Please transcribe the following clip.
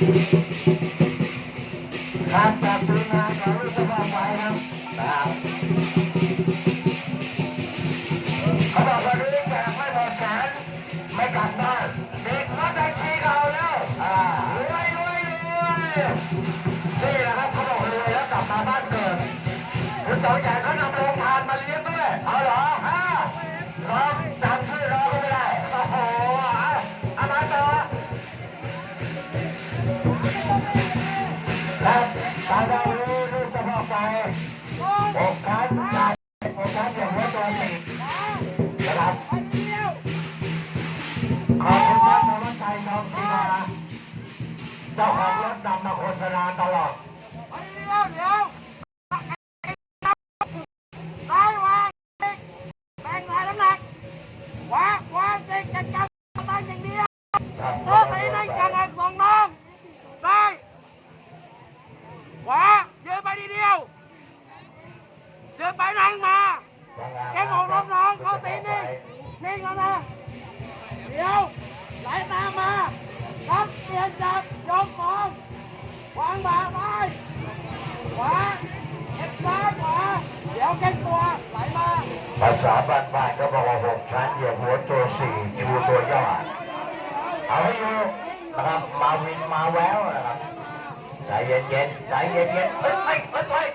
ครับจากทีมงานของลูกสะพ้าไฟครับครับเขาบอกว่านี้แจกไม่หมดแสนไม่กลับบ้านเด็กวัดแท็กซี่เขาแล้วอ่ารวยรวยรวยนี่แหละครับเขาบอกรวยแล้วกลับมาบ้านเกิดคุณสองแจกเขานำ ตามเรารู้จะพอไปหกชั้นจ่ายหกชั้นอย่างรถตัวสี่นะครับขอบคุณครับธวัชชัยทองศิลาเจ้าของรถนำมาโฆษณาตลอด นไปนั่งมาแกงของน้องเขาตีนิ่งนิ่งแล้วนะเดี๋ยวไหลตามมารับเปลี่ยนจับยกฟองวางบ่าซ้ายขวาเอ็ดซ้ายขวาเดี๋ยวเก่งตัวไหลมาภาษาบ้านๆก็บอกว่าหกชั้นเหยียบหัวตัวสี่ชูตัวยอดเอาให้อยู่นะครับมาวินมาแววนะครับใจเย็นๆใจเย็นๆเอ้ยไม่เอ้ย